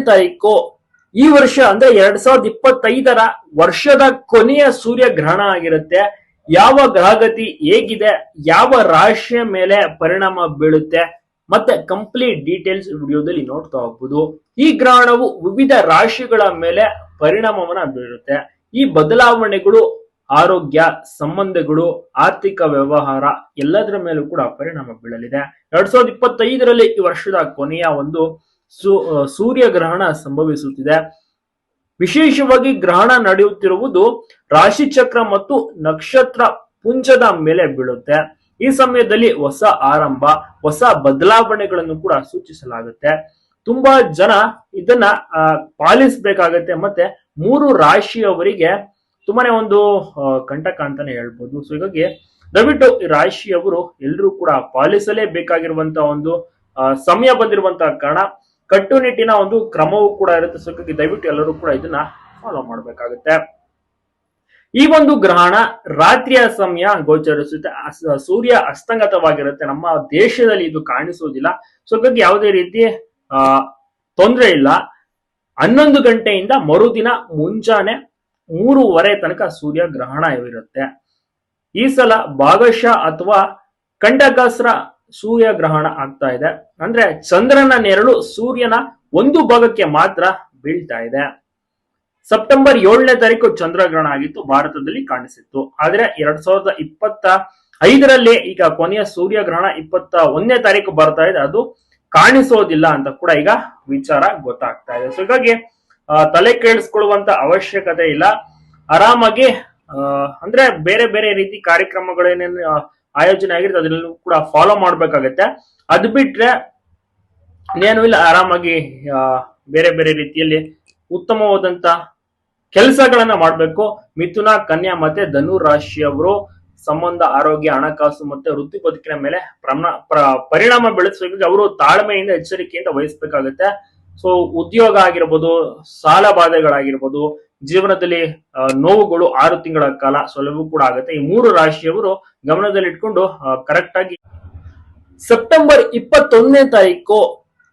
ತಾರೀಕು ಈ ವರ್ಷ ಅಂದ್ರೆ ಎರಡ್ ಸಾವಿರದ ಇಪ್ಪತ್ತೈದರ ವರ್ಷದ ಕೊನೆಯ ಸೂರ್ಯ ಗ್ರಹಣ ಆಗಿರುತ್ತೆ. ಯಾವ ಗ್ರಹಗತಿ ಹೇಗಿದೆ? ಯಾವ ರಾಶಿಯ ಮೇಲೆ ಪರಿಣಾಮ ಬೀಳುತ್ತೆ? ಮತ್ತೆ ಕಂಪ್ಲೀಟ್ ಡೀಟೇಲ್ಸ್ ವಿಡಿಯೋದಲ್ಲಿ ನೋಡ್ತಾ ಹೋಗ್ಬೋದು. ಈ ಗ್ರಹಣವು ವಿವಿಧ ರಾಶಿಗಳ ಮೇಲೆ ಪರಿಣಾಮವನ್ನ ಬೀರುತ್ತೆ. ಈ ಬದಲಾವಣೆಗಳು ಆರೋಗ್ಯ, ಸಂಬಂಧಗಳು, ಆರ್ಥಿಕ ವ್ಯವಹಾರ ಎಲ್ಲದರ ಮೇಲೂ ಕೂಡ ಪರಿಣಾಮ ಬೀಳಲಿದೆ. ಎರಡ್ ಸಾವಿರದ ಇಪ್ಪತ್ತೈದರಲ್ಲಿ ಈ ವರ್ಷದ ಕೊನೆಯ ಒಂದು ಸೂ- ಆ, ಸೂರ್ಯ ಗ್ರಹಣ ಸಂಭವಿಸುತ್ತಿದೆ. ವಿಶೇಷವಾಗಿ ಗ್ರಹಣ ನಡೆಯುತ್ತಿರುವುದು ರಾಶಿ ಚಕ್ರ ಮತ್ತು ನಕ್ಷತ್ರ ಪುಂಜದ ಮೇಲೆ ಬೀಳುತ್ತೆ. ಈ ಸಮಯದಲ್ಲಿ ಹೊಸ ಆರಂಭ ಹೊಸ ಬದಲಾವಣೆಗಳನ್ನು ಕೂಡ ಸೂಚಿಸಲಾಗುತ್ತೆ. ತುಂಬಾ ಜನ ಇದನ್ನ ಪಾಲಿಸಬೇಕಾಗತ್ತೆ. ಮತ್ತೆ ಮೂರು ರಾಶಿಯವರಿಗೆ ತುಂಬಾನೇ ಒಂದು ಕಂಟಕ ಅಂತಾನೆ ಹೇಳ್ಬೋದು. ಸೊ ಹೀಗಾಗಿ ದಯವಿಟ್ಟು ರಾಶಿಯವರು ಎಲ್ಲರೂ ಕೂಡ ಪಾಲಿಸಲೇಬೇಕಾಗಿರುವಂತ ಒಂದು ಸಮಯ ಬಂದಿರುವಂತಹ ಕಾರಣ ಕಟ್ಟುನಿಟ್ಟಿನ ಒಂದು ಕ್ರಮವೂ ಕೂಡ ಇರುತ್ತೆ. ಸೊ ದಯವಿಟ್ಟು ಎಲ್ಲರೂ ಕೂಡ ಇದನ್ನ ಫಾಲೋ ಮಾಡಬೇಕಾಗುತ್ತೆ. ಈ ಒಂದು ಗ್ರಹಣ ರಾತ್ರಿಯ ಸಮಯ ಗೋಚರಿಸುತ್ತೆ. ಸೂರ್ಯ ಅಸ್ತಂಗತವಾಗಿರುತ್ತೆ. ನಮ್ಮ ದೇಶದಲ್ಲಿ ಇದು ಕಾಣಿಸುವುದಿಲ್ಲ. ಸೊ ಹಾಗಾಗಿ ಯಾವುದೇ ರೀತಿ ತೊಂದರೆ ಇಲ್ಲ. ಹನ್ನೊಂದು ಗಂಟೆಯಿಂದ ಮರುದಿನ ಮುಂಜಾನೆ ಮೂರುವರೆ ತನಕ ಸೂರ್ಯ ಗ್ರಹಣ ಇರುತ್ತೆ ಈ ಸಲ ಭಾಗಶಃ ಅಥವಾ ಕಂಡಕಾಸ್ರ ಸೂರ್ಯ ಗ್ರಹಣ ಆಗ್ತಾ ಇದೆ. ಅಂದ್ರೆ ಚಂದ್ರನ ನೆರಳು ಸೂರ್ಯನ ಒಂದು ಭಾಗಕ್ಕೆ ಮಾತ್ರ ಬೀಳ್ತಾ ಇದೆ. ಸೆಪ್ಟೆಂಬರ್ ಏಳನೇ ತಾರೀಕು ಚಂದ್ರಗ್ರಹಣ ಆಗಿತ್ತು, ಭಾರತದಲ್ಲಿ ಕಾಣಿಸಿತ್ತು. ಆದ್ರೆ ಎರಡ್ ಸಾವಿರದ ಇಪ್ಪತ್ತ ಐದರಲ್ಲಿ ಈಗ ಕೊನೆಯ ಸೂರ್ಯಗ್ರಹಣ ಇಪ್ಪತ್ತ ಒಂದನೇ ತಾರೀಕು ಬರ್ತಾ ಇದೆ. ಅದು ಕಾಣಿಸೋದಿಲ್ಲ ಅಂತ ಕೂಡ ಈಗ ವಿಚಾರ ಗೊತ್ತಾಗ್ತಾ ಇದೆ. ಸೊ ಹೀಗಾಗಿ ತಲೆ ಕೇಳಿಸ್ಕೊಳ್ಳುವಂತ ಅವಶ್ಯಕತೆ ಇಲ್ಲ. ಆರಾಮಾಗಿ ಅಂದ್ರೆ ಬೇರೆ ಬೇರೆ ರೀತಿ ಕಾರ್ಯಕ್ರಮಗಳೇನೇನು ಆಯೋಜನೆ ಆಗಿರುತ್ತೆ ಅದನ್ನು ಕೂಡ ಫಾಲೋ ಮಾಡ್ಬೇಕಾಗತ್ತೆ. ಅದ್ ಬಿಟ್ರೆ ಇನ್ನೇನು ಇಲ್ಲ, ಆರಾಮಾಗಿ ಬೇರೆ ಬೇರೆ ರೀತಿಯಲ್ಲಿ ಉತ್ತಮವಾದಂತ ಕೆಲಸಗಳನ್ನ ಮಾಡಬೇಕು. ಮಿಥುನ, ಕನ್ಯಾ ಮತ್ತೆ ಧನು ರಾಶಿಯವರು ಸಂಬಂಧ, ಆರೋಗ್ಯ, ಹಣಕಾಸು ಮತ್ತೆ ವೃತ್ತಿ ಬದುಕಿನ ಮೇಲೆ ಪರಿಣಾಮ ಬೆಳೆಸಬೇಕು ಅವರು ತಾಳ್ಮೆಯಿಂದ ಎಚ್ಚರಿಕೆಯಿಂದ ವಹಿಸ್ಬೇಕಾಗುತ್ತೆ. ಸೊ ಉದ್ಯೋಗ ಆಗಿರ್ಬೋದು, ಸಾಲ ಬಾಧೆಗಳಾಗಿರ್ಬೋದು ಜೀವನದಲ್ಲಿ ನೋವುಗಳು ಆರು ತಿಂಗಳ ಕಾಲ ಸುಲಭ ಕೂಡ ಆಗುತ್ತೆ. ಈ ಮೂರು ರಾಶಿಯವರು ಗಮನದಲ್ಲಿಟ್ಕೊಂಡು ಕರೆಕ್ಟ್ ಆಗಿ ಸೆಪ್ಟೆಂಬರ್ ಇಪ್ಪತ್ತೊಂದನೇ ತಾರೀಕು,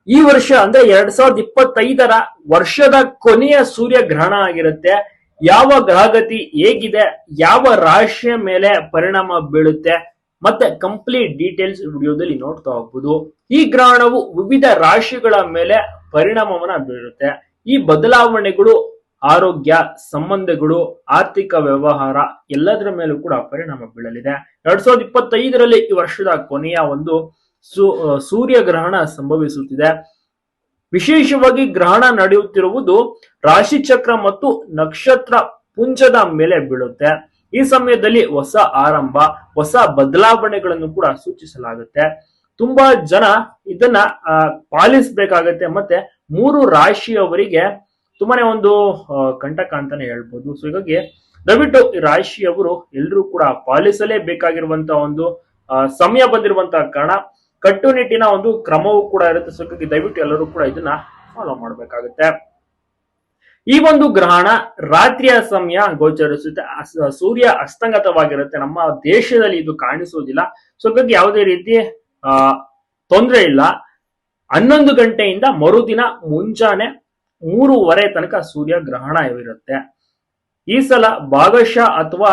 ಈ ವರ್ಷ ಅಂದ್ರೆ ಎರಡ್ ಸಾವಿರದ ಇಪ್ಪತ್ತೈದರ ವರ್ಷದ ಕೊನೆಯ ಸೂರ್ಯ ಗ್ರಹಣ ಆಗಿರುತ್ತೆ. ಯಾವ ಗ್ರಹಗತಿ ಹೇಗಿದೆ, ಯಾವ ರಾಶಿಯ ಮೇಲೆ ಪರಿಣಾಮ ಬೀಳುತ್ತೆ ಮತ್ತೆ ಕಂಪ್ಲೀಟ್ ಡೀಟೇಲ್ಸ್ ವಿಡಿಯೋದಲ್ಲಿ ನೋಡ್ತಾ ಹೋಗ್ಬೋದು. ಈ ಗ್ರಹಣವು ವಿವಿಧ ರಾಶಿಗಳ ಮೇಲೆ ಪರಿಣಾಮವನ್ನ ಬೀರುತ್ತೆ. ಈ ಬದಲಾವಣೆಗಳು ಆರೋಗ್ಯ ಸಂಬಂಧಗಳು ಆರ್ಥಿಕ ವ್ಯವಹಾರ ಎಲ್ಲದರ ಮೇಲೂ ಕೂಡ ಪರಿಣಾಮ ಬೀಳಲಿದೆ. ಎರಡ್ ಸಾವಿರದ ಇಪ್ಪತ್ತೈದರಲ್ಲಿ ಈ ವರ್ಷದ ಕೊನೆಯ ಒಂದು ಸೂ- ಆ, ಸೂರ್ಯ ಗ್ರಹಣ ಸಂಭವಿಸುತ್ತಿದೆ. ವಿಶೇಷವಾಗಿ ಗ್ರಹಣ ನಡೆಯುತ್ತಿರುವುದು ರಾಶಿ ಚಕ್ರ ಮತ್ತು ನಕ್ಷತ್ರ ಪುಂಜದ ಮೇಲೆ ಬೀಳುತ್ತೆ. ಈ ಸಮಯದಲ್ಲಿ ಹೊಸ ಆರಂಭ ಹೊಸ ಬದಲಾವಣೆಗಳನ್ನು ಕೂಡ ಸೂಚಿಸಲಾಗುತ್ತೆ. ತುಂಬಾ ಜನ ಇದನ್ನ ಪಾಲಿಸ್ಬೇಕಾಗತ್ತೆ. ಮತ್ತೆ ಮೂರು ರಾಶಿಯವರಿಗೆ ತುಂಬಾನೇ ಒಂದು ಕಂಟಕ ಅಂತಾನೆ ಹೇಳ್ಬೋದು. ಸೊ ಹೀಗಾಗಿ ದಯವಿಟ್ಟು ರಾಶಿ ಅವರು ಎಲ್ಲರೂ ಕೂಡ ಪಾಲಿಸಲೇಬೇಕಾಗಿರುವಂತ ಒಂದು ಆ, ಸಮಯ ಬಂದಿರುವಂತಹ ಕಾರಣ ಕಟ್ಟುನಿಟ್ಟಿನ ಒಂದು ಕ್ರಮವೂ ಕೂಡ ಇರುತ್ತೆ. ಸೊ ಹೀಗಾಗಿ ದಯವಿಟ್ಟು ಎಲ್ಲರೂ ಕೂಡ ಇದನ್ನ ಫಾಲೋ ಮಾಡಬೇಕಾಗುತ್ತೆ. ಈ ಒಂದು ಗ್ರಹಣ ರಾತ್ರಿಯ ಸಮಯ ಗೋಚರಿಸುತ್ತೆ. ಸೂರ್ಯ ಅಸ್ತಂಗತವಾಗಿರುತ್ತೆ. ನಮ್ಮ ದೇಶದಲ್ಲಿ ಇದು ಕಾಣಿಸುವುದಿಲ್ಲ. ಸೊ ಹಾಗಾಗಿ ಯಾವುದೇ ರೀತಿ ಆ ತೊಂದರೆ ಇಲ್ಲ. ಹನ್ನೊಂದು ಗಂಟೆಯಿಂದ ಮರುದಿನ ಮುಂಜಾನೆ ಮೂರುವರೆ ತನಕ ಸೂರ್ಯ ಗ್ರಹಣ ಇರುತ್ತೆ ಈ ಸಲ ಭಾಗಶಃ ಅಥವಾ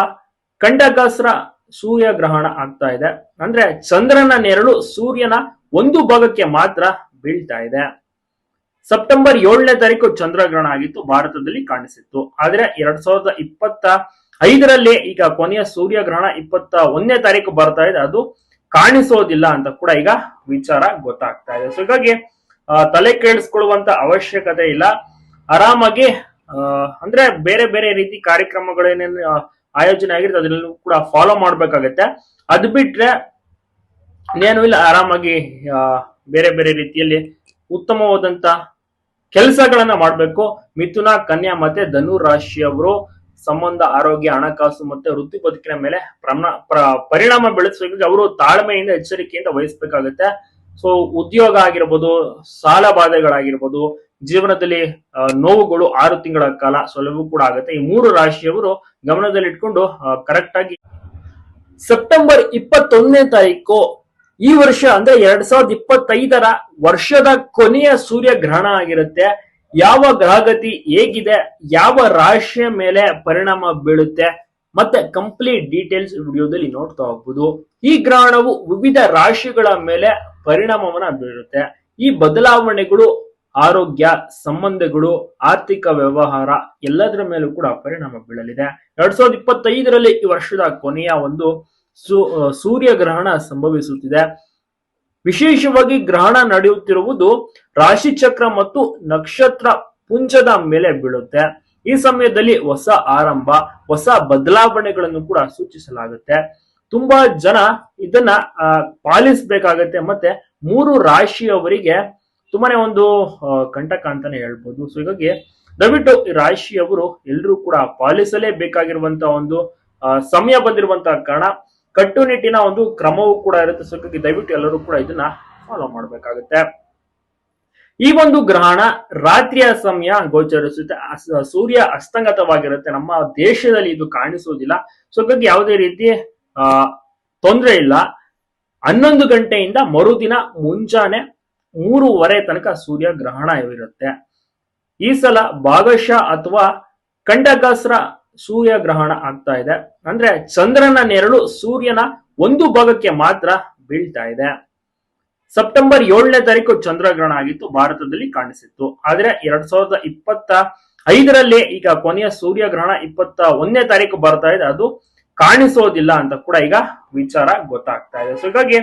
ಖಂಡಗಾಸ್ರ ಸೂರ್ಯ ಗ್ರಹಣ ಆಗ್ತಾ ಇದೆ. ಅಂದ್ರೆ ಚಂದ್ರನ ನೆರಳು ಸೂರ್ಯನ ಒಂದು ಭಾಗಕ್ಕೆ ಮಾತ್ರ ಬೀಳ್ತಾ ಇದೆ. ಸೆಪ್ಟೆಂಬರ್ ಏಳನೇ ತಾರೀಕು ಚಂದ್ರಗ್ರಹಣ ಆಗಿತ್ತು, ಭಾರತದಲ್ಲಿ ಕಾಣಿಸಿತ್ತು. ಆದ್ರೆ ಎರಡ್ ಸಾವಿರದ ಇಪ್ಪತ್ತ ಐದರಲ್ಲಿ ಈಗ ಕೊನೆಯ ಸೂರ್ಯಗ್ರಹಣ ಇಪ್ಪತ್ತ ಒಂದನೇ ತಾರೀಕು ಬರ್ತಾ ಇದೆ. ಅದು ಕಾಣಿಸೋದಿಲ್ಲ ಅಂತ ಕೂಡ ಈಗ ವಿಚಾರ ಗೊತ್ತಾಗ್ತಾ ಇದೆ. ಸೊ ಹೀಗಾಗಿ ತಲೆ ಕೇಳಿಸ್ಕೊಳ್ಳುವಂತ ಅವಶ್ಯಕತೆ ಇಲ್ಲ. ಆರಾಮಾಗಿ ಅಂದ್ರೆ ಬೇರೆ ಬೇರೆ ರೀತಿ ಕಾರ್ಯಕ್ರಮಗಳೇನೇನು ಆಯೋಜನೆ ಆಗಿರುತ್ತೆ ಅದನ್ನು ಕೂಡ ಫಾಲೋ ಮಾಡ್ಬೇಕಾಗತ್ತೆ. ಅದ್ ಬಿಟ್ರೆ ಇನ್ನೇನು ಇಲ್ಲ, ಆರಾಮಾಗಿ ಬೇರೆ ಬೇರೆ ರೀತಿಯಲ್ಲಿ ಉತ್ತಮವಾದಂತ ಕೆಲಸಗಳನ್ನ ಮಾಡಬೇಕು. ಮಿಥುನ, ಕನ್ಯಾ ಮತ್ತೆ ಧನು ರಾಶಿಯವರು ಸಂಬಂಧ, ಆರೋಗ್ಯ, ಹಣಕಾಸು ಮತ್ತೆ ವೃತ್ತಿ ಬದುಕಿನ ಮೇಲೆ ಪ್ರಮ- ಪ್ರ- ಪರಿಣಾಮ ಬೆಳೆಸಬೇಕು. ಅವರು ತಾಳ್ಮೆಯಿಂದ, ಎಚ್ಚರಿಕೆಯಿಂದ ವಹಿಸ್ಬೇಕಾಗುತ್ತೆ. ಸೊ ಉದ್ಯೋಗ ಆಗಿರ್ಬೋದು, ಸಾಲ ಬಾಧೆಗಳಾಗಿರ್ಬೋದು, ಜೀವನದಲ್ಲಿ ನೋವುಗಳು ಆರು ತಿಂಗಳ ಕಾಲ ಸುಲಭ ಕೂಡ ಆಗುತ್ತೆ. ಈ ಮೂರು ರಾಶಿಯವರು ಗಮನದಲ್ಲಿಟ್ಕೊಂಡು ಕರೆಕ್ಟ್ ಆಗಿ ಸೆಪ್ಟೆಂಬರ್ ಇಪ್ಪತ್ತೊಂದನೇ ತಾರೀಕು ಈ ವರ್ಷ ಅಂದ್ರೆ ಎರಡ್ ಸಾವಿರದ ಇಪ್ಪತ್ತೈದರ ವರ್ಷದ ಕೊನೆಯ ಸೂರ್ಯ ಗ್ರಹಣ ಆಗಿರುತ್ತೆ. ಯಾವ ಗ್ರಹಗತಿ ಹೇಗಿದೆ, ಯಾವ ರಾಶಿಯ ಮೇಲೆ ಪರಿಣಾಮ ಬೀಳುತ್ತೆ ಮತ್ತೆ ಕಂಪ್ಲೀಟ್ ಡೀಟೇಲ್ಸ್ ವಿಡಿಯೋದಲ್ಲಿ ನೋಡ್ತಾ ಹೋಗ್ಬೋದು. ಈ ಗ್ರಹಣವು ವಿವಿಧ ರಾಶಿಗಳ ಮೇಲೆ ಪರಿಣಾಮವನ್ನ ಬೀರುತ್ತೆ. ಈ ಬದಲಾವಣೆಗಳು, ಆರೋಗ್ಯ ಸಂಬಂಧಗಳು, ಆರ್ಥಿಕ ವ್ಯವಹಾರ ಎಲ್ಲದರ ಮೇಲೂ ಕೂಡ ಪರಿಣಾಮ ಬೀಳಲಿದೆ. ಎರಡ್ ಸಾವಿರದ ಇಪ್ಪತ್ತೈದರಲ್ಲಿ ಈ ವರ್ಷದ ಕೊನೆಯ ಒಂದು ಸೂ- ಸೂರ್ಯ ಗ್ರಹಣ ಸಂಭವಿಸುತ್ತಿದೆ. ವಿಶೇಷವಾಗಿ ಗ್ರಹಣ ನಡೆಯುತ್ತಿರುವುದು ರಾಶಿ ಚಕ್ರ ಮತ್ತು ನಕ್ಷತ್ರ ಪುಂಜದ ಮೇಲೆ ಬೀಳುತ್ತೆ. ಈ ಸಮಯದಲ್ಲಿ ಹೊಸ ಆರಂಭ, ಹೊಸ ಬದಲಾವಣೆಗಳನ್ನು ಕೂಡ ಸೂಚಿಸಲಾಗುತ್ತೆ. ತುಂಬಾ ಜನ ಇದನ್ನ ಪಾಲಿಸಬೇಕಾಗತ್ತೆ. ಮತ್ತೆ ಮೂರು ರಾಶಿಯವರಿಗೆ ತುಂಬಾನೇ ಒಂದು ಕಂಟಕ ಅಂತಾನೆ ಹೇಳ್ಬೋದು. ಸೊ ಹೀಗಾಗಿ ದಯವಿಟ್ಟು ರಾಶಿಯವರು ಎಲ್ಲರೂ ಕೂಡ ಪಾಲಿಸಲೇಬೇಕಾಗಿರುವಂತ ಒಂದು ಸಮಯ ಬಂದಿರುವಂತಹ ಕಾರಣ ಕಟ್ಟುನಿಟ್ಟಿನ ಒಂದು ಕ್ರಮವೂ ಕೂಡ ಇರುತ್ತೆ. ಸೊ ಹೀಗಾಗಿ ದಯವಿಟ್ಟು ಎಲ್ಲರೂ ಕೂಡ ಇದನ್ನ ಫಾಲೋ ಮಾಡಬೇಕಾಗುತ್ತೆ. ಈ ಒಂದು ಗ್ರಹಣ ರಾತ್ರಿಯ ಸಮಯ ಗೋಚರಿಸುತ್ತೆ. ಸೂರ್ಯ ಅಸ್ತಂಗತವಾಗಿರುತ್ತೆ. ನಮ್ಮ ದೇಶದಲ್ಲಿ ಇದು ಕಾಣಿಸುವುದಿಲ್ಲ ಸೊ ಹಾಗಾಗಿ ಯಾವುದೇ ರೀತಿ ತೊಂದರೆ ಇಲ್ಲ. ಹನ್ನೊಂದು ಗಂಟೆಯಿಂದ ಮರುದಿನ ಮುಂಜಾನೆ ಮೂರುವರೆ ತನಕ ಸೂರ್ಯ ಗ್ರಹಣ ಇರುತ್ತೆ. ಈ ಸಲ ಭಾಗಶಃ ಅಥವಾ ಖಂಡಗಾಸ್ರ ಸೂರ್ಯ ಗ್ರಹಣ ಆಗ್ತಾ ಇದೆ. ಅಂದ್ರೆ ಚಂದ್ರನ ನೆರಳು ಸೂರ್ಯನ ಒಂದು ಭಾಗಕ್ಕೆ ಮಾತ್ರ ಬೀಳ್ತಾ ಇದೆ. ಸೆಪ್ಟೆಂಬರ್ ಏಳನೇ ತಾರೀಕು ಚಂದ್ರಗ್ರಹಣ ಆಗಿತ್ತು, ಭಾರತದಲ್ಲಿ ಕಾಣಿಸಿತ್ತು. ಆದ್ರೆ ಎರಡ್ ಸಾವಿರದ ಇಪ್ಪತ್ತ ಐದರಲ್ಲಿ ಈಗ ಕೊನೆಯ ಸೂರ್ಯಗ್ರಹಣ ಇಪ್ಪತ್ತ ಒಂದನೇ ತಾರೀಕು ಬರ್ತಾ ಇದೆ. ಅದು ಕಾಣಿಸೋದಿಲ್ಲ ಅಂತ ಕೂಡ ಈಗ ವಿಚಾರ ಗೊತ್ತಾಗ್ತಾ ಇದೆ. ಸೊ ಹೀಗಾಗಿ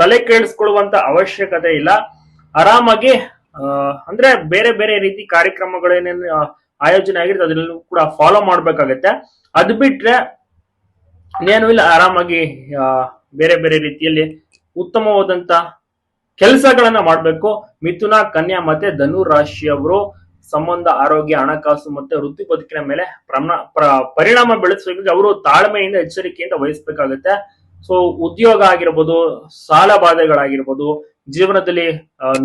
ತಲೆ ಕೇಳಿಸ್ಕೊಳ್ಳುವಂತ ಅವಶ್ಯಕತೆ ಇಲ್ಲ. ಆರಾಮಾಗಿ ಅಂದ್ರೆ ಬೇರೆ ಬೇರೆ ರೀತಿ ಕಾರ್ಯಕ್ರಮಗಳೇನೇನು ಆಯೋಜನೆ ಆಗಿರುತ್ತೆ, ಅದನ್ನೆಲ್ಲ ಕೂಡ ಫಾಲೋ ಮಾಡ್ಬೇಕಾಗತ್ತೆ. ಅದ್ ಬಿಟ್ರೆ ಇನ್ನೇನು ಇಲ್ಲ, ಆರಾಮಾಗಿ ಬೇರೆ ಬೇರೆ ರೀತಿಯಲ್ಲಿ ಉತ್ತಮವಾದಂತ ಕೆಲಸಗಳನ್ನ ಮಾಡಬೇಕು. ಮಿಥುನ, ಕನ್ಯಾ ಮತ್ತೆ ಧನು ರಾಶಿಯವರು ಸಂಬಂಧ, ಆರೋಗ್ಯ, ಹಣಕಾಸು ಮತ್ತೆ ವೃತ್ತಿ ಬದುಕಿನ ಮೇಲೆ ಪರಿಣಾಮ ಬೆಳೆಸಬೇಕು ಅವರು ತಾಳ್ಮೆಯಿಂದ ಎಚ್ಚರಿಕೆಯಿಂದ ವಹಿಸಬೇಕಾಗುತ್ತೆ. ಸೊ ಉದ್ಯೋಗ ಆಗಿರ್ಬೋದು, ಸಾಲ ಬಾಧೆಗಳಾಗಿರ್ಬೋದು, ಜೀವನದಲ್ಲಿ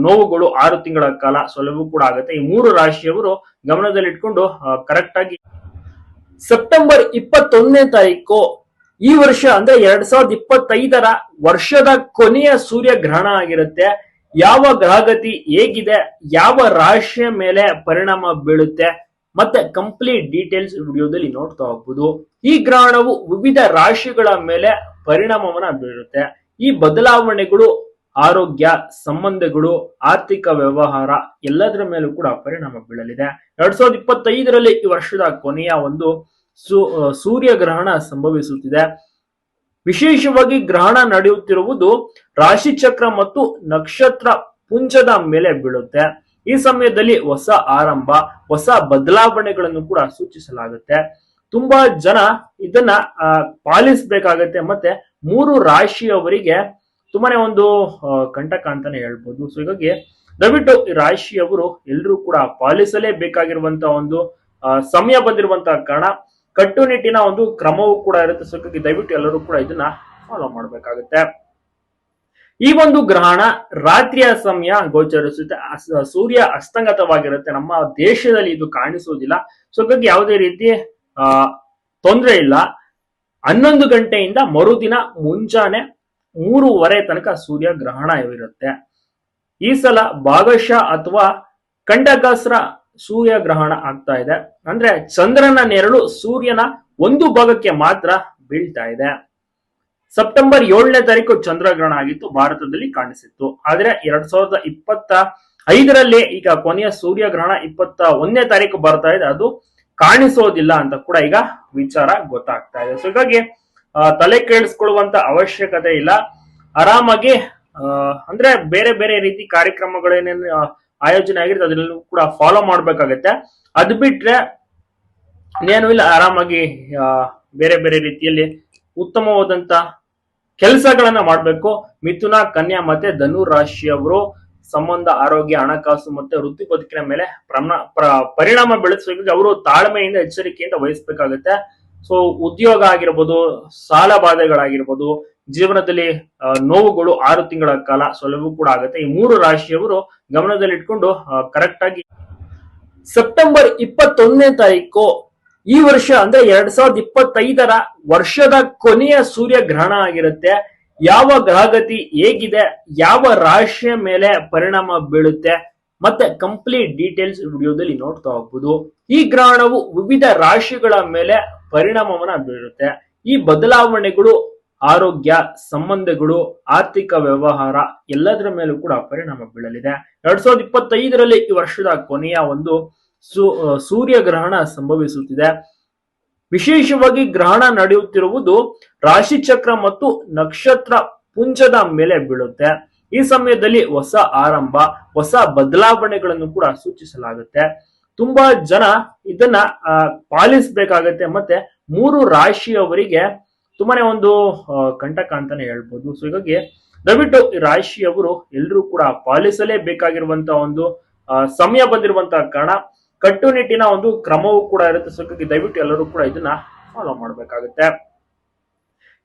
ನೋವುಗಳು ಆರು ತಿಂಗಳ ಕಾಲ ಸುಲಭ ಕೂಡ ಆಗುತ್ತೆ. ಈ ಮೂರು ರಾಶಿಯವರು ಗಮನದಲ್ಲಿಟ್ಕೊಂಡು ಕರೆಕ್ಟ್ ಆಗಿ ಸೆಪ್ಟೆಂಬರ್ ಇಪ್ಪತ್ತೊಂದನೇ ತಾರೀಕು ಈ ವರ್ಷ ಅಂದ್ರೆ ಎರಡ್ ಸಾವಿರದ ಇಪ್ಪತ್ತೈದರ ವರ್ಷದ ಕೊನೆಯ ಸೂರ್ಯ ಗ್ರಹಣ ಆಗಿರುತ್ತೆ. ಯಾವ ಗ್ರಹಗತಿ ಹೇಗಿದೆ, ಯಾವ ರಾಶಿಯ ಮೇಲೆ ಪರಿಣಾಮ ಬೀಳುತ್ತೆ ಮತ್ತೆ ಕಂಪ್ಲೀಟ್ ಡೀಟೇಲ್ಸ್ ವಿಡಿಯೋದಲ್ಲಿ ನೋಡ್ತಾ ಹೋಗ್ಬೋದು. ಈ ಗ್ರಹಣವು ವಿವಿಧ ರಾಶಿಗಳ ಮೇಲೆ ಪರಿಣಾಮವನ್ನ ಬೀರುತ್ತೆ. ಈ ಬದಲಾವಣೆಗಳು ಆರೋಗ್ಯ, ಸಂಬಂಧಗಳು, ಆರ್ಥಿಕ ವ್ಯವಹಾರ ಎಲ್ಲದರ ಮೇಲೂ ಕೂಡ ಪರಿಣಾಮ ಬೀಳಲಿದೆ. ಎರಡ್ ಸಾವಿರದ ಇಪ್ಪತ್ತೈದರಲ್ಲಿ ಈ ವರ್ಷದ ಕೊನೆಯ ಒಂದು ಸೂರ್ಯ ಗ್ರಹಣ ಸಂಭವಿಸುತ್ತಿದೆ. ವಿಶೇಷವಾಗಿ ಗ್ರಹಣ ನಡೆಯುತ್ತಿರುವುದು ರಾಶಿ ಚಕ್ರ ಮತ್ತು ನಕ್ಷತ್ರ ಪುಂಜದ ಮೇಲೆ ಬೀಳುತ್ತೆ. ಈ ಸಮಯದಲ್ಲಿ ಹೊಸ ಆರಂಭ, ಹೊಸ ಬದಲಾವಣೆಗಳನ್ನು ಕೂಡ ಸೂಚಿಸಲಾಗುತ್ತೆ. ತುಂಬಾ ಜನ ಇದನ್ನ ಪಾಲಿಸಬೇಕಾಗತ್ತೆ. ಮತ್ತೆ ಮೂರು ರಾಶಿಯವರಿಗೆ ತುಂಬಾನೇ ಒಂದು ಕಂಟಕ ಅಂತಾನೆ ಹೇಳ್ಬೋದು. ಸೊ ಹೀಗಾಗಿ ದಯವಿಟ್ಟು ರಾಶಿಯವರು ಎಲ್ಲರೂ ಕೂಡ ಪಾಲಿಸಲೇಬೇಕಾಗಿರುವಂತಹ ಒಂದು ಸಮಯ ಬಂದಿರುವಂತಹ ಕಾರಣ ಕಟ್ಟುನಿಟ್ಟಿನ ಒಂದು ಕ್ರಮವೂ ಕೂಡ ಇರುತ್ತೆ. ಸೊ ದಯವಿಟ್ಟು ಎಲ್ಲರೂ ಕೂಡ ಇದನ್ನ ಫಾಲೋ ಮಾಡಬೇಕಾಗುತ್ತೆ. ಈ ಒಂದು ಗ್ರಹಣ ರಾತ್ರಿಯ ಸಮಯ ಗೋಚರಿಸುತ್ತೆ. ಸೂರ್ಯ ಅಸ್ತಂಗತವಾಗಿರುತ್ತೆ. ನಮ್ಮ ದೇಶದಲ್ಲಿ ಇದು ಕಾಣಿಸುವುದಿಲ್ಲ. ಸೊ ಹಾಗಾಗಿ ಯಾವುದೇ ರೀತಿ, ಆ, ತೊಂದರೆ ಇಲ್ಲ. ಹನ್ನೊಂದು ಗಂಟೆಯಿಂದ ಮರುದಿನ ಮುಂಜಾನೆ ಮೂರುವರೆ ತನಕ ಸೂರ್ಯ ಗ್ರಹಣ ಇರುತ್ತೆ ಈ ಸಲ ಭಾಗಶಃ ಅಥವಾ ಖಂಡಗಾಸ್ರ ಸೂರ್ಯ ಗ್ರಹಣ ಆಗ್ತಾ ಇದೆ. ಅಂದ್ರೆ ಚಂದ್ರನ ನೆರಳು ಸೂರ್ಯನ ಒಂದು ಭಾಗಕ್ಕೆ ಮಾತ್ರ ಬೀಳ್ತಾ ಇದೆ. ಸೆಪ್ಟೆಂಬರ್ ಏಳನೇ ತಾರೀಕು ಚಂದ್ರಗ್ರಹಣ ಆಗಿತ್ತು, ಭಾರತದಲ್ಲಿ ಕಾಣಿಸಿತ್ತು. ಆದ್ರೆ ಎರಡ್ ಸಾವಿರದ ಇಪ್ಪತ್ತ ಐದರಲ್ಲಿ ಈಗ ಕೊನೆಯ ಸೂರ್ಯಗ್ರಹಣ ಇಪ್ಪತ್ತ ಒಂದನೇ ತಾರೀಕು ಬರ್ತಾ ಇದೆ. ಅದು ಕಾಣಿಸೋದಿಲ್ಲ ಅಂತ ಕೂಡ ಈಗ ವಿಚಾರ ಗೊತ್ತಾಗ್ತಾ ಇದೆ. ಸೊ ಹೀಗಾಗಿ ತಲೆ ಕೇಳಿಸ್ಕೊಳ್ಳುವಂತ ಅವಶ್ಯಕತೆ ಇಲ್ಲ. ಆರಾಮಾಗಿ ಅಂದ್ರೆ ಬೇರೆ ಬೇರೆ ರೀತಿ ಕಾರ್ಯಕ್ರಮಗಳೇನೇನು ಆಯೋಜನೆ ಆಗಿರುತ್ತೆ, ಅದನ್ನು ಕೂಡ ಫಾಲೋ ಮಾಡ್ಬೇಕಾಗತ್ತೆ. ಅದ್ ಬಿಟ್ರೆ ಇನ್ನೇನು ಇಲ್ಲ, ಆರಾಮಾಗಿ ಬೇರೆ ಬೇರೆ ರೀತಿಯಲ್ಲಿ ಉತ್ತಮವಾದಂತ ಕೆಲಸಗಳನ್ನ ಮಾಡಬೇಕು. ಮಿಥುನ, ಕನ್ಯಾ ಮತ್ತೆ ಧನು ರಾಶಿಯವರು ಸಂಬಂಧ, ಆರೋಗ್ಯ, ಹಣಕಾಸು ಮತ್ತೆ ವೃತ್ತಿ ಬದುಕಿನ ಮೇಲೆ ಪರಿಣಾಮ ಬೆಳೆಸಬೇಕು. ಅವರು ತಾಳ್ಮೆಯಿಂದ, ಎಚ್ಚರಿಕೆಯಿಂದ ವಹಿಸ್ಬೇಕಾಗತ್ತೆ. ಸೊ ಉದ್ಯೋಗ ಆಗಿರ್ಬೋದು, ಸಾಲ ಬಾಧೆಗಳಾಗಿರ್ಬೋದು ಜೀವನದಲ್ಲಿ ನೋವುಗಳು ಆರು ತಿಂಗಳ ಕಾಲ ಸುಲಭ ಕೂಡ ಆಗುತ್ತೆ. ಈ ಮೂರು ರಾಶಿಯವರು ಗಮನದಲ್ಲಿಟ್ಕೊಂಡು ಕರೆಕ್ಟ್ ಆಗಿ ಸೆಪ್ಟೆಂಬರ್ ಇಪ್ಪತ್ತೊಂದನೇ ತಾರೀಕು, ಈ ವರ್ಷ ಅಂದ್ರೆ ಎರಡ್ ಸಾವಿರದ ಇಪ್ಪತ್ತೈದರ ವರ್ಷದ ಕೊನೆಯ ಸೂರ್ಯ ಗ್ರಹಣ ಆಗಿರುತ್ತೆ. ಯಾವ ಗ್ರಹಗತಿ ಹೇಗಿದೆ, ಯಾವ ರಾಶಿಯ ಮೇಲೆ ಪರಿಣಾಮ ಬೀಳುತ್ತೆ, ಮತ್ತೆ ಕಂಪ್ಲೀಟ್ ಡೀಟೇಲ್ಸ್ ವಿಡಿಯೋದಲ್ಲಿ ನೋಡ್ತಾ ಹೋಗ್ಬೋದು. ಈ ಗ್ರಹಣವು ವಿವಿಧ ರಾಶಿಗಳ ಮೇಲೆ ಪರಿಣಾಮವನ್ನ ಬೀರುತ್ತೆ. ಈ ಬದಲಾವಣೆಗಳು ಆರೋಗ್ಯ, ಸಂಬಂಧಗಳು, ಆರ್ಥಿಕ ವ್ಯವಹಾರ ಎಲ್ಲದರ ಮೇಲೂ ಕೂಡ ಪರಿಣಾಮ ಬೀಳಲಿದೆ. ಎರಡ್ ಸಾವಿರದ ಇಪ್ಪತ್ತೈದರಲ್ಲಿ ಈ ವರ್ಷದ ಕೊನೆಯ ಒಂದು ಸೂರ್ಯ ಗ್ರಹಣ ಸಂಭವಿಸುತ್ತಿದೆ. ವಿಶೇಷವಾಗಿ ಗ್ರಹಣ ನಡೆಯುತ್ತಿರುವುದು ರಾಶಿ ಚಕ್ರ ಮತ್ತು ನಕ್ಷತ್ರ ಪುಂಜದ ಮೇಲೆ ಬೀಳುತ್ತೆ. ಈ ಸಮಯದಲ್ಲಿ ಹೊಸ ಆರಂಭ, ಹೊಸ ಬದಲಾವಣೆಗಳನ್ನು ಕೂಡ ಸೂಚಿಸಲಾಗುತ್ತೆ. ತುಂಬಾ ಜನ ಇದನ್ನ ಪಾಲಿಸ್ಬೇಕಾಗತ್ತೆ. ಮತ್ತೆ ಮೂರು ರಾಶಿಯವರಿಗೆ ತುಂಬಾನೇ ಒಂದು ಕಂಟಕ ಅಂತಾನೆ ಹೇಳ್ಬೋದು. ಸೊ ಹೀಗಾಗಿ ದಯವಿಟ್ಟು ರಾಶಿ ಅವರು ಎಲ್ಲರೂ ಕೂಡ ಪಾಲಿಸಲೇಬೇಕಾಗಿರುವಂತಹ ಒಂದು ಆ, ಸಮಯ ಬಂದಿರುವಂತಹ ಕಾರಣ ಕಟ್ಟುನಿಟ್ಟಿನ ಒಂದು ಕ್ರಮವೂ ಕೂಡ ಇರುತ್ತೆ. ಸೊ ಹೀಗಾಗಿ ದಯವಿಟ್ಟು ಎಲ್ಲರೂ ಕೂಡ ಇದನ್ನ ಫಾಲೋ ಮಾಡಬೇಕಾಗುತ್ತೆ.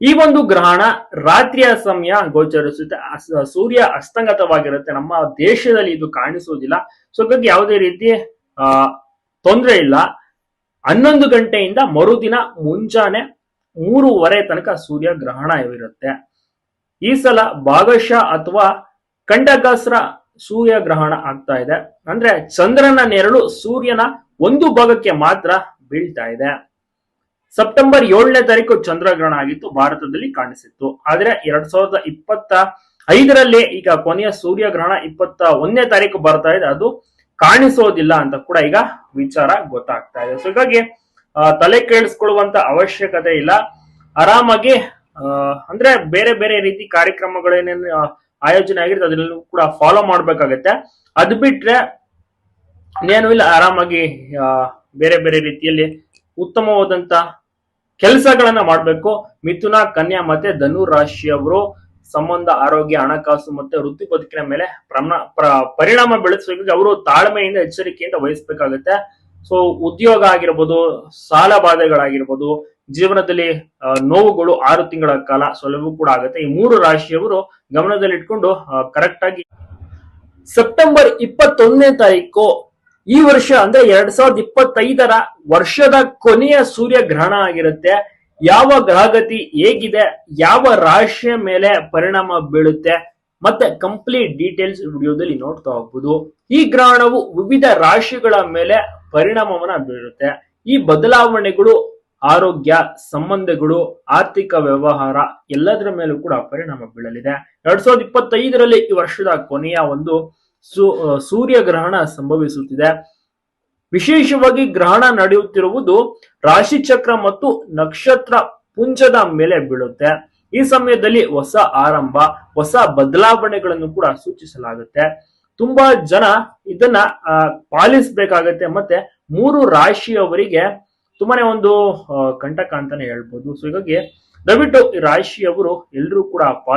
ಈ ಒಂದು ಗ್ರಹಣ ರಾತ್ರಿಯ ಸಮಯ ಗೋಚರಿಸುತ್ತೆ. ಸೂರ್ಯ ಅಸ್ತಂಗತವಾಗಿರುತ್ತೆ. ನಮ್ಮ ದೇಶದಲ್ಲಿ ಇದು ಕಾಣಿಸುವುದಿಲ್ಲ ಸೊ ಹಾಗಾಗಿ ಯಾವುದೇ ರೀತಿ ಆ ತೊಂದರೆ ಇಲ್ಲ. ಹನ್ನೊಂದು ಗಂಟೆಯಿಂದ ಮರುದಿನ ಮುಂಜಾನೆ ಮೂರುವರೆ ತನಕ ಸೂರ್ಯ ಗ್ರಹಣ ಇರುತ್ತೆ. ಈ ಸಲ ಭಾಗಶಃ ಅಥವಾ ಖಂಡಗಾಸ್ರ ಸೂರ್ಯ ಗ್ರಹಣ ಆಗ್ತಾ ಇದೆ. ಅಂದ್ರೆ ಚಂದ್ರನ ನೆರಳು ಸೂರ್ಯನ ಒಂದು ಭಾಗಕ್ಕೆ ಮಾತ್ರ ಬೀಳ್ತಾ ಇದೆ. ಸೆಪ್ಟೆಂಬರ್ ಏಳನೇ ತಾರೀಕು ಚಂದ್ರಗ್ರಹಣ ಆಗಿತ್ತು, ಭಾರತದಲ್ಲಿ ಕಾಣಿಸಿತ್ತು. ಆದ್ರೆ ಎರಡ್ ಸಾವಿರದ ಇಪ್ಪತ್ತ ಐದರಲ್ಲಿ ಈಗ ಕೊನೆಯ ಸೂರ್ಯಗ್ರಹಣ ಇಪ್ಪತ್ತ ಒಂದನೇ ತಾರೀಕು ಬರ್ತಾ ಇದೆ. ಅದು ಕಾಣಿಸೋದಿಲ್ಲ ಅಂತ ಕೂಡ ಈಗ ವಿಚಾರ ಗೊತ್ತಾಗ್ತಾ ಇದೆ. ಸೊ ಹೀಗಾಗಿ ತಲೆ ಕೇಳಿಸ್ಕೊಳ್ಳುವಂತ ಅವಶ್ಯಕತೆ ಇಲ್ಲ. ಆರಾಮಾಗಿ ಅಂದ್ರೆ ಬೇರೆ ಬೇರೆ ರೀತಿ ಕಾರ್ಯಕ್ರಮಗಳೇನೇನು ಆಯೋಜನೆ ಆಗಿರುತ್ತೆ ಅದನ್ನೆಲ್ಲ ಕೂಡ ಫಾಲೋ ಮಾಡ್ಬೇಕಾಗತ್ತೆ. ಅದ್ ಬಿಟ್ರೆ ಇನ್ನೇನು ಇಲ್ಲ. ಆರಾಮಾಗಿ ಬೇರೆ ಬೇರೆ ರೀತಿಯಲ್ಲಿ ಉತ್ತಮವಾದಂತ ಕೆಲಸಗಳನ್ನ ಮಾಡಬೇಕು. ಮಿಥುನ, ಕನ್ಯಾ ಮತ್ತೆ ಧನು ರಾಶಿಯವರು ಸಂಬಂಧ, ಆರೋಗ್ಯ, ಹಣಕಾಸು ಮತ್ತೆ ವೃತ್ತಿ ಬದುಕಿನ ಮೇಲೆ ಪರಿಣಾಮ ಬೆಳೆಸಬೇಕು ಅವರು ತಾಳ್ಮೆಯಿಂದ ಎಚ್ಚರಿಕೆಯಿಂದ ವಹಿಸ್ಬೇಕಾಗುತ್ತೆ. ಸೊ ಉದ್ಯೋಗ ಆಗಿರ್ಬೋದು, ಸಾಲ ಬಾಧೆಗಳಾಗಿರ್ಬೋದು, ಜೀವನದಲ್ಲಿ ನೋವುಗಳು ಆರು ತಿಂಗಳ ಕಾಲ ಸೊಲಭ ಕೂಡ ಆಗುತ್ತೆ. ಈ ಮೂರು ರಾಶಿಯವರು ಗಮನದಲ್ಲಿಟ್ಕೊಂಡು ಕರೆಕ್ಟ್ ಆಗಿ ಸೆಪ್ಟೆಂಬರ್ ಇಪ್ಪತ್ತೊಂದನೇ ತಾರೀಕು ಈ ವರ್ಷ ಅಂದ್ರೆ ಎರಡ್ ಸಾವಿರದ ಇಪ್ಪತ್ತೈದರ ವರ್ಷದ ಕೊನೆಯ ಸೂರ್ಯ ಗ್ರಹಣ ಆಗಿರುತ್ತೆ. ಯಾವ ಗ್ರಹಗತಿ ಹೇಗಿದೆ, ಯಾವ ರಾಶಿಯ ಮೇಲೆ ಪರಿಣಾಮ ಬೀಳುತ್ತೆ ಮತ್ತೆ ಕಂಪ್ಲೀಟ್ ಡೀಟೇಲ್ಸ್ ವಿಡಿಯೋದಲ್ಲಿ ನೋಡ್ತಾ ಹೋಗ್ಬೋದು. ಈ ಗ್ರಹಣವು ವಿವಿಧ ರಾಶಿಗಳ ಮೇಲೆ ಪರಿಣಾಮವನ್ನು ಬೀರುತ್ತೆ. ಈ ಬದಲಾವಣೆಗಳು ಆರೋಗ್ಯ, ಸಂಬಂಧಗಳು, ಆರ್ಥಿಕ ವ್ಯವಹಾರ ಎಲ್ಲದರ ಮೇಲೂ ಕೂಡ ಪರಿಣಾಮ ಬೀಳಲಿದೆ. ಎರಡ್ ಸಾವಿರದ ಇಪ್ಪತ್ತೈದರಲ್ಲಿ ಈ ವರ್ಷದ ಕೊನೆಯ ಒಂದು ಸೂರ್ಯ ಗ್ರಹಣ ಸಂಭವಿಸುತ್ತಿದೆ. ವಿಶೇಷವಾಗಿ ಗ್ರಹಣ ನಡೆಯುತ್ತಿರುವುದು ರಾಶಿ ಚಕ್ರ ಮತ್ತು ನಕ್ಷತ್ರ ಪುಂಜದ ಮೇಲೆ ಬೀಳುತ್ತೆ. ಈ ಸಮಯದಲ್ಲಿ ಹೊಸ ಆರಂಭ, ಹೊಸ ಬದಲಾವಣೆಗಳನ್ನು ಕೂಡ ಸೂಚಿಸಲಾಗುತ್ತೆ. ತುಂಬಾ ಜನ ಇದನ್ನ ಪಾಲಿಸಬೇಕಾಗತ್ತೆ. ಮತ್ತೆ ಮೂರು ರಾಶಿಯವರಿಗೆ ತುಂಬಾನೇ ಒಂದು ಕಂಟಕ ಅಂತಾನೆ ಹೇಳ್ಬೋದು. ಸೊ ಹೀಗಾಗಿ ದಯವಿಟ್ಟು ರಾಶಿಯವರು ಎಲ್ಲರೂ ಕೂಡ ಪಾಲಿ